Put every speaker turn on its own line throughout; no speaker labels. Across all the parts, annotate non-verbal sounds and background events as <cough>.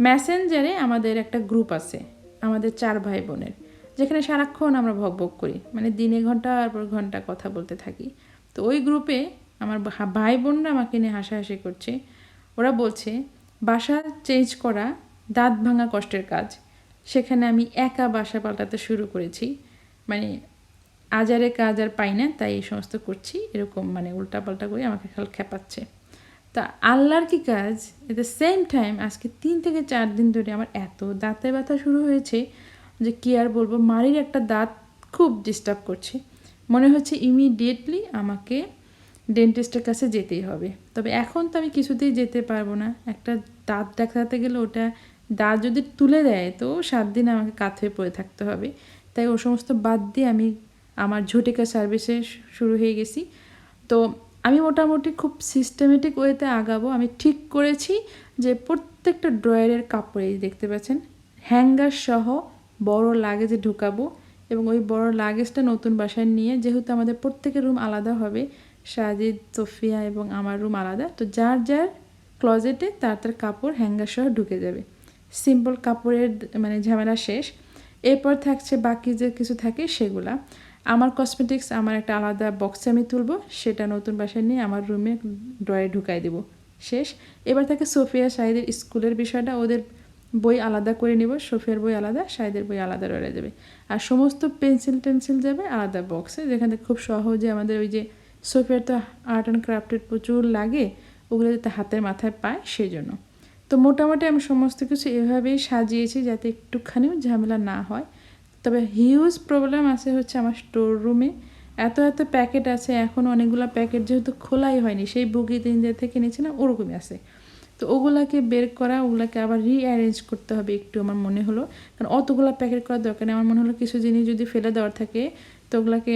মেসেঞ্জারে আমাদের একটা গ্রুপ আছে, আমাদের চার ভাই বোনের যেখানে সারাক্ষণ আমরা ভক ভক করি। মানে দিনে ঘণ্টার পর ঘণ্টা কথা বলতে থাকি। তো ওই গ্রুপে আমার ভাই বোনরা আমাকে নিয়ে হাসাহাসি করছে। ওরা বলছে, বাসা চেঞ্জ করা দাঁত ভাঙা কষ্টের কাজ। সেখানে আমি একা বাসা পাল্টাতে শুরু করেছি। মানে আজারে কাজ আর পাই না, তাই এই সমস্ত করছি। এরকম মানে উল্টাপাল্টা করে আমাকে খাল খেপাচ্ছে। তা আল্লাহর কি কাজ? এট দ্য সেম টাইম আজকে তিন থেকে চার দিন ধরে আমার এত দাঁতে ব্যথা শুরু হয়েছে যে কি আর বলব মারির একটা দাঁত খুব ডিস্টার্ব করছে। মনে হচ্ছে ইমিডিয়েটলি আমাকে ডেন্টিস্টের কাছে যেতেই হবে। তবে এখন তো আমি কিছুতেই যেতে পারব না। একটা দাঁত দেখাতে গেলে ওটা দাঁত যদি তুলে দেয়, তো সাত দিন আমাকে কাত হয়ে পড়ে থাকতে হবে। তাই ও সমস্ত বাদ দিয়ে আমি আমার ঝটিকা সার্ভিসে শুরু হয়ে গেছি। তো আমি মোটামুটি খুব সিস্টেমেটিক ওয়েতে আগাবো। আমি ঠিক করেছি যে প্রত্যেকটা ড্রয়ারের কাপড়ে দেখতে পাচ্ছেন হ্যাঙ্গার সহ বড় লাগেজে ঢুকাবো এবং ওই বড় লাগেজটা নতুন বাসায় নিয়ে, যেহেতু আমাদের প্রত্যেকের রুম আলাদা হবে, সাজিদ, সোফিয়া এবং আমার রুম আলাদা, তো যার যার ক্লজেটে তার তার কাপড় হ্যাঙ্গার সহ ঢুকে যাবে। সিম্পল কাপড়ের মানে ঝামেলা শেষ। এরপর থাকছে বাকি যে কিছু থাকে সেগুলা। আমার কসমেটিক্স আমার একটা আলাদা বক্সে আমি তুলবো, সেটা নতুন বাসায় নিয়ে আমার রুমে ড্রয়ে ঢুকাই দেবো। শেষ। এবার থাকে সোফিয়া শাহিদের স্কুলের বিষয়টা, ওদের বই আলাদা করে নিব, সোফিয়ার বই আলাদা শাহিদের বই আলাদা রয়ে যাবে। আর সমস্ত পেন্সিল টেন্সিল যাবে আলাদা বক্সে যেখান খুব সহজে আমাদের ওই যে সোফিয়ার তো আর্ট অ্যান্ড ক্রাফটের প্রচুর লাগে, ওগুলো যাতে হাতের মাথায় পায় সেই জন্য তো মোটামুটি আমি সমস্ত কিছু এভাবেই সাজিয়েছি যাতে একটুখানিও ঝামেলা না হয়। তবে হিউজ প্রবলেম আছে হচ্ছে আমার স্টোর রুমে এত এত প্যাকেট আছে, এখন অনেকগুলো প্যাকেট যেহেতু খোলাই হয়নি, সেই বুকি দিন থেকে নিয়েছি না ওরকমই আছে। তো ওগুলাকে বের করা, ওগুলাকে আবার রিঅ্যারেঞ্জ করতে হবে একটু আমার মনে হলো। কারণ অতগুলো প্যাকেট করার দরকার নেই। আমার মনে হলো কিছু জিনিস যদি ফেলে দেওয়ার থাকে, তো ওগুলাকে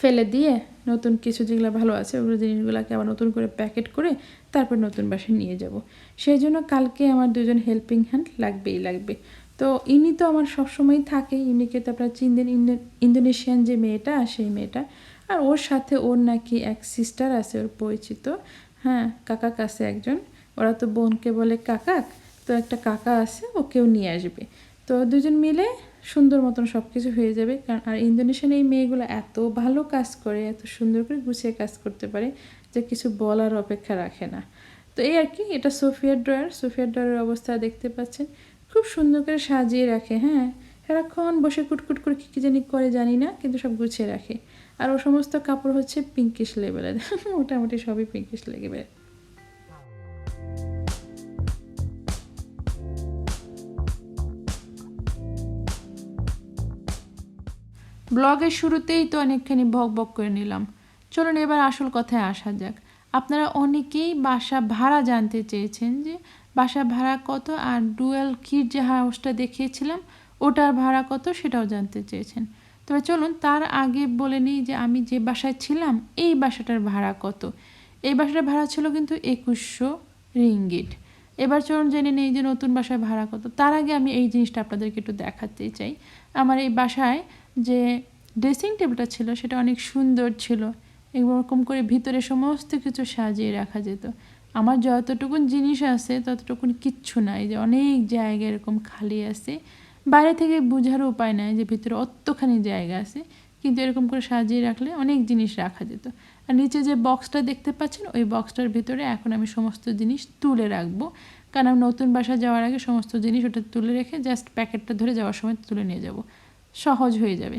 ফেলে দিয়ে নতুন কিছু যেগুলো ভালো আছে, ওগুলো জিনিসগুলোকে আবার নতুন করে প্যাকেট করে তারপর নতুন বাসায় নিয়ে যাব। সেই জন্য কালকে আমার দুজন হেল্পিং হ্যান্ড লাগবেই লাগবে। তো ইনি তো আমার সবসময়ই থাকে। ইনিকে তো আপনারা ইন্দো- ইন্দোনেশিয়ান যে মেয়েটা, সেই মেয়েটা। আর ওর সাথে ওর নাকি এক সিস্টার আছে, ওর পরিচিত। হ্যাঁ কাকা কাছে একজন। ওরা তো বোনকে বলে কাকাক তো একটা কাকা আছে ওকেও নিয়ে আসবে। তো দুজন মিলে সুন্দর মতন সব কিছু হয়ে যাবে। কারণ, আর ইন্দোনেশিয়ান এই মেয়েগুলো এত ভালো কাজ করে, এত সুন্দর করে গুছিয়ে কাজ করতে পারে যে কিছু বলার অপেক্ষা রাখে না। তো এই আর কি, এটা সোফিয়ার ড্রয়ার। সোফিয়ার ড্রয়ারের অবস্থা দেখতে পাচ্ছেন। খুব সুন্দর করে সাজিয়ে রাখে হ্যাঁ? সারাক্ষণ বসে কুটকুট করে কী জানি করে, জানি না, কিন্তু সব গুছিয়ে রাখে। আর ও সমস্ত কাপড় হচ্ছে পিঙ্কিশ লেভেলের <laughs> মোটামুটি সবই পিঙ্কিশ লেভেলের ব্লগের শুরুতেই তো অনেকখানি বক বক করে নিলাম। চলুন এবার আসল কথায় আসা যাক। আপনারা অনেকেই বাসা ভাড়া জানতে চেয়েছেন যে বাসা ভাড়া কত আর ডুয়েল কির যে হাউসটা দেখিয়েছিলাম, ওটার ভাড়া কত সেটাও জানতে চেয়েছেন। তবে চলুন তার আগে বলে নিই যে আমি যে বাসায় ছিলাম, এই বাসাটার ভাড়া কত। এই বাসাটার ভাড়া ছিল কিন্তু একুশশো রিঙ্গিট। এবার চলুন জেনে নেই যে নতুন বাসায় ভাড়া কত। তার আগে আমি এই জিনিসটা আপনাদেরকে একটু দেখাতে চাই। আমার এই বাসায় যে ড্রেসিং টেবিলটা ছিল, সেটা অনেক সুন্দর ছিল এরকম করে ভিতরে সমস্ত কিছু সাজিয়ে রাখা যেত। আমার যতটুকুন জিনিস আছে, ততটুকুন কিচ্ছু নাই যে অনেক জায়গা এরকম খালি আছে। বাইরে থেকে বোঝার উপায় নাই যে ভিতরে অতখানি জায়গা আছে, কিন্তু এরকম করে সাজিয়ে রাখলে অনেক জিনিস রাখা যেত। আর নিচে যে বক্সটা দেখতে পাচ্ছেন, ওই বক্সটার ভিতরে এখন আমি সমস্ত জিনিস তুলে রাখব। কারণ আমি নতুন বাসা যাওয়ার আগে সমস্ত জিনিস ওটা তুলে রেখে জাস্ট প্যাকেটটা ধরে যাওয়ার সময় তুলে নিয়ে যাব। সহজ হয়ে যাবে।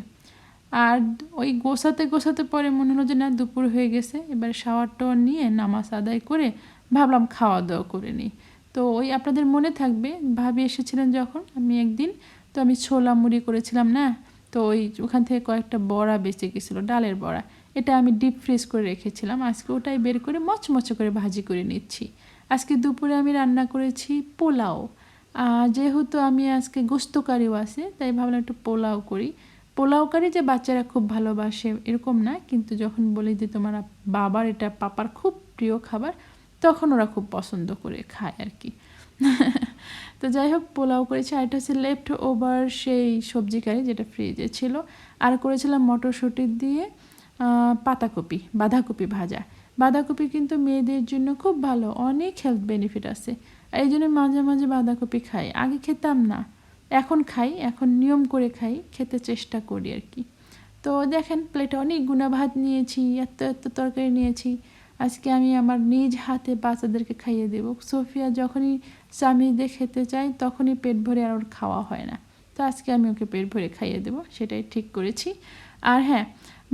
আর ওই গোছাতে গোছাতে পরে মনে হলো যে না, দুপুর হয়ে গেছে, এবার শাওয়ার টাওয়ার নিয়ে নামাজ আদায় করে ভাবলাম খাওয়া দাওয়া করে নিই। তো ওই আপনাদের মনে থাকবে, ভাবি এসেছিলেন যখন আমি একদিন, তো আমি ছোলা মুড়ি করেছিলাম না, তো ওই ওখান থেকে কয়েকটা বড়া বেঁচে গেছিল, ডালের বড়া। এটা আমি ডিপ ফ্রিজ করে রেখেছিলাম, আজকে ওটাই বের করে মচমচে করে ভাজি করে নিচ্ছি। আজকে দুপুরে আমি রান্না করেছি পোলাও। যেহেতু আমি আজকে গোস্তকারিও আছে, তাই ভাবলাম একটু পোলাও করি। পোলাও কারি যে বাচ্চারা খুব ভালোবাসে এরকম না, কিন্তু যখন বলি যে তোমার বাবার এটা পাপার খুব প্রিয় খাবার তখন ওরা খুব পছন্দ করে খায় আর কি। তো যাই হোক পোলাও করেছি আর এটা হচ্ছে লেফট ওভার সেই সবজি কারি যেটা ফ্রিজে ছিল। আর করেছিলাম মটরশুঁটি দিয়ে পাতাকপি, বাঁধাকপি ভাজা। বাঁধাকপি কিন্তু মেয়েদের জন্য খুব ভালো, অনেক হেলথ বেনিফিট আছে। আর এই জন্য মাঝে মাঝে বাঁধাকপি খাই। আগে খেতাম না, এখন খাই, এখন নিয়ম করে খাই, খেতে চেষ্টা করি আর কি। তো দেখেন প্লেটে অনেক গুণা ভাত নিয়েছি, এত এত তরকারি নিয়েছি। আজকে আমি আমার নিজ হাতে বাচ্চাদেরকে খাইয়ে দেব। সোফিয়া যখনই স্বামীদের খেতে চাই তখনই পেট ভরে আর ওর খাওয়া হয় না। তো আজকে আমি ওকে পেট ভরে খাইয়ে দেবো, সেটাই ঠিক করেছি। আর হ্যাঁ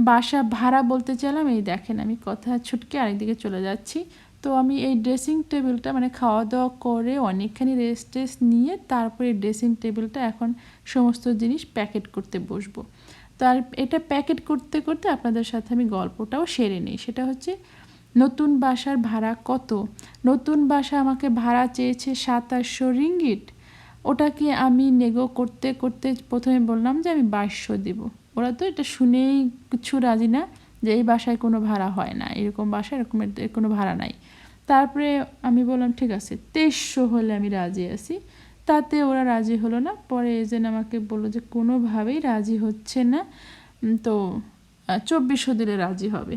বাসা ভাড়া বলতে চাইলাম, এই দেখেন আমি কথা ছুটকে আরেকদিকে চলে যাচ্ছি। তো আমি এই ড্রেসিং টেবিলটা মানে খাওয়া দাওয়া করে অনেকখানি রেস্ট টেস্ট নিয়ে তারপরে ড্রেসিং টেবিলটা এখন সমস্ত জিনিস প্যাকেট করতে বসবো। তার, এটা প্যাকেট করতে করতে আপনাদের সাথে আমি গল্পটাও সেরে নিই। সেটা হচ্ছে নতুন বাসার ভাড়া কত? নতুন বাসা আমাকে ভাড়া চেয়েছে সাতাশশো রিঙ্গিট ওটাকে আমি নেগো করতে করতে প্রথমে বললাম যে আমি বাইশশো দেবো। ওরা তো এটা শুনেই কিছু রাজি না যে এই বাসায় কোনো ভাড়া হয় না। এরকম বাসায় এরকমের কোনো ভাড়া নাই। তারপরে আমি বললাম, ঠিক আছে, তেইশশো হলে আমি রাজি আছি। তাতে ওরা রাজি হলো না। পরে এজেন্ট আমাকে বলল যে কোনোভাবেই রাজি হচ্ছে না। তো চব্বিশশো দিলে রাজি হবে।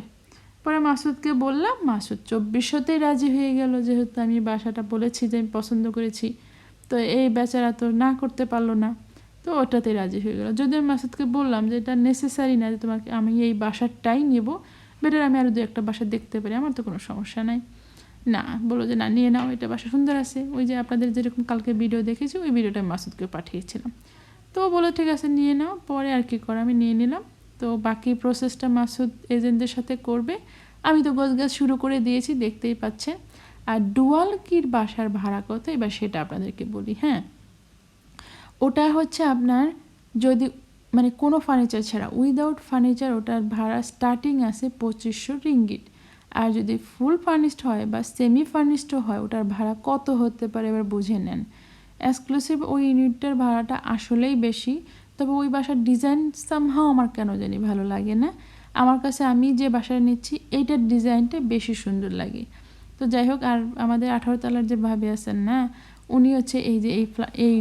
পরে মাসুদকে বললাম, মাসুদ চব্বিশশোতেই রাজি হয়ে গেল। যেহেতু আমি বাসাটা বলেছি যে আমি পছন্দ করেছি, তো এই বেচারা তো না করতে পারল না। তো ওটাতে রাজি হয়ে গেল। যদি আমি মাসুদকে বললাম যে, এটা নেসেসারি না যে তোমাকে আমি এই বাসারটাই নেব। বেটার আমি আরও দু একটা বাসা দেখতে পারি। আমার তো কোনো সমস্যা নাই। না বলো যে, না, নিয়ে নাও। এটা বাসা সুন্দর আছে। ওই যে আপনাদের যেরকম কালকে ভিডিও দেখেছি, ওই ভিডিওটা মাসুদকে পাঠিয়েছিলাম। তো বলো ঠিক আছে, নিয়ে নাও। পরে আর কি করে, আমি নিয়ে নিলাম। তো বাকি প্রসেসটা মাসুদ এজেন্টদের সাথে করবে। আমি তো গোছ গাছ শুরু করে দিয়েছি, দেখতেই পাচ্ছেন। আর ডুয়াল কির বাসার ভাড়া কত? এবার সেটা আপনাদেরকে বলি হ্যাঁ? ওটা হচ্ছে আপনার যদি মানে কোনো ফার্নিচার ছাড়া উইদাউট ফার্নিচার ওটার ভাড়া স্টার্টিং আছে পঁচিশশো রিঙ্গিট আর যদি ফুল ফার্নিশড হয় বা সেমি ফার্নিশডও হয়, ওটার ভাড়া কত হতে পারে এবার বুঝে নেন। এক্সক্লুসিভ ওই ইউনিটটার ভাড়াটা আসলেই বেশি। তবে ওই বাসার ডিজাইন সামহাও আমার কেন জানি ভালো লাগে না। আমার কাছে আমি যে বাসাটা নিচ্ছি, এইটার ডিজাইনটা বেশি সুন্দর লাগে। তো যাই হোক, আর আমাদের আঠারো তলার যে ভাবি আছেন না, উনি হচ্ছে এই যে এই এই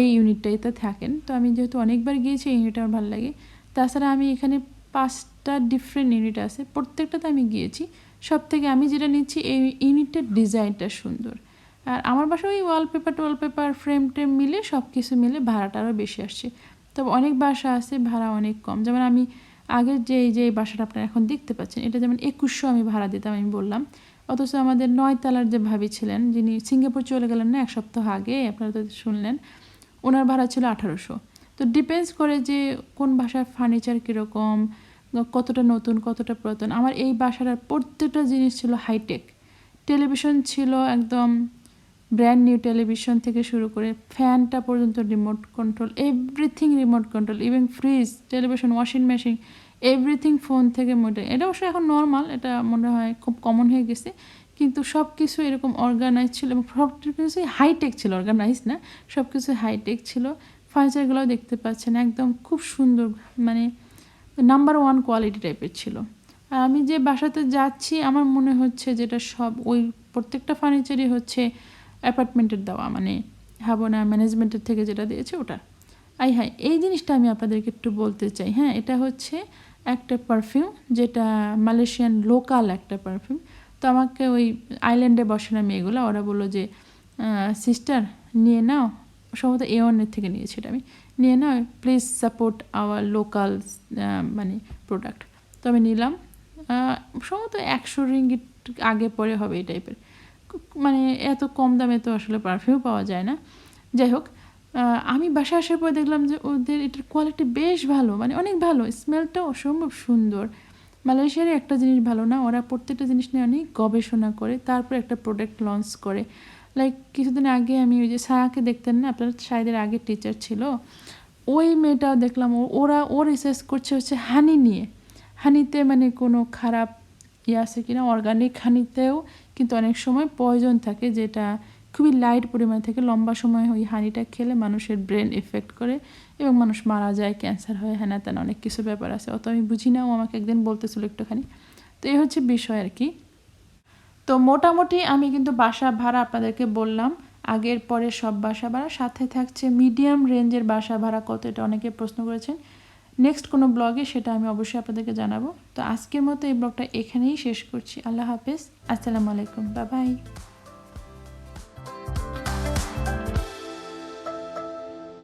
এই ইউনিটটাইতে থাকেন। তো আমি যেহেতু অনেকবার গিয়েছি, এই ইউনিট আমার ভালো লাগে। তাছাড়া আমি এখানে পাঁচটা ডিফারেন্ট ইউনিট আছে। প্রত্যেকটাতে আমি গিয়েছি। সব থেকে আমি যেটা নিচ্ছি, এই ইউনিটের ডিজাইনটা সুন্দর। আর আমার বাসায় ওই ওয়ালপেপার টোয়ালপেপার ফ্রেম টেম মিলে সব কিছু মিলে ভাড়াটা আরও বেশি আসছে। তবে অনেক বাসা আছে, ভাড়া অনেক কম। যেমন আমি আগের যে যে বাসাটা আপনারা এখন দেখতে পাচ্ছেন, এটা যেমন একুশশো আমি ভাড়া দিতাম, আমি বললাম। অথচ আমাদের নয় তালার যে ভাবি ছিলেন, যিনি সিঙ্গাপুর চলে গেলেন না, এক সপ্তাহ আগে, আপনারা তো শুনলেন, ওনার ভাড়া ছিল আঠারোশো। তো ডিপেন্ডস করে যে কোন বাসার ফার্নিচার কীরকম, কতটা নতুন, কতটা পুরাতন। আমার এই বাসাটার প্রত্যেকটা জিনিস ছিল হাইটেক টেলিভিশন ছিল একদম ব্র্যান্ড নিউ টেলিভিশন থেকে শুরু করে ফ্যানটা পর্যন্ত remote control everything remote control even fridge television washing machine everything phone থেকে মোটে এটা অবশ্য এখন নর্মাল এটা মনে হয় খুব কমন হয়ে গেছে, কিন্তু সব কিছু এরকম অর্গানাইজ ছিল এবং সব কিছুই হাইটেক ছিল অর্গানাইজ না সব কিছু হাইটেক ছিল ফার্নিচারগুলোও দেখতে পাচ্ছেন, একদম খুব সুন্দর মানে নাম্বার ওয়ান কোয়ালিটি টাইপের ছিল। আর আমি যে বাসাতে যাচ্ছি, আমার মনে হচ্ছে যেটা সব ওই প্রত্যেকটা ফার্নিচারই হচ্ছে অ্যাপার্টমেন্টের দেওয়া মানে হাবনা ম্যানেজমেন্টের থেকে যেটা দিয়েছে ওটা। আই হ্যাঁ এই জিনিসটা আমি আপনাদেরকে একটু বলতে চাই। হ্যাঁ এটা হচ্ছে একটা পারফিউম যেটা মালয়েশিয়ান লোকাল একটা পারফিউম তো আমাকে ওই আইল্যান্ডে বসে না মেয়েগুলো ওরা বলল যে সিস্টার নিয়ে নাও। সম্ভবত এওয়ানের থেকে নিয়েছি এটা আমি। নিয়ে নাও প্লিজ সাপোর্ট আওয়ার লোকাল মানে প্রোডাক্ট তো আমি নিলাম। সম্ভবত একশো রিঙ্গিট আগে পরে হবে এই টাইপের মানে এত কম দামে তো আসলে পারফিউম পাওয়া যায় না। যাই হোক আমি বাসা আসার পর দেখলাম যে ওদের এটার কোয়ালিটি বেশ ভালো মানে অনেক ভালো। স্মেলটা অসম্ভব সুন্দর। মালয়েশিয়ার একটা জিনিস ভালো না, ওরা প্রত্যেকটা জিনিস নিয়ে অনেক গবেষণা করে, তারপর একটা প্রোডাক্ট লঞ্চ করে। লাইক কিছুদিন আগে আমি ওই যে সায়াকে দেখতেন না, আপনার সাইদের আগে টিচার ছিল, ওই মেয়েটাও দেখলাম ওরা, ও রিসার্চ করছে হচ্ছে হানি নিয়ে। হানিতে মানে কোনো খারাপ ইয়ে আছে কিনা অর্গানিক হানিতেও কিন্তু অনেক সময় পয়জন থাকে, যেটা খুবই লাইট পরিমাণে থাকে লম্বা সময় ওই হানিটা খেলে মানুষের ব্রেন এফেক্ট করে এবং মানুষ মারা যায় ক্যান্সার হয় হ্যাঁ তেন অনেক কিছু ব্যাপার আছে। অত আমি বুঝি না, ও আমাকে একদিন বলতেছিল একটুখানি। তো এই হচ্ছে বিষয় আর কি। তো মোটামুটি আমি কিন্তু বাসা ভাড়া আপনাদেরকে বললাম, আগের পরে সব বাসা ভাড়া, সাথে থাকছে মিডিয়াম রেঞ্জের বাসা ভাড়া কত, এটা অনেকে প্রশ্ন করেছেন। নেক্সট কোনো ব্লগে সেটা আমি অবশ্যই আপনাদেরকে জানাব। তো আজকের মতো এই ব্লগটা এখানেই শেষ করছি। আল্লাহ হাফেজ। আসসালামু আলাইকুম। বাবাই বাই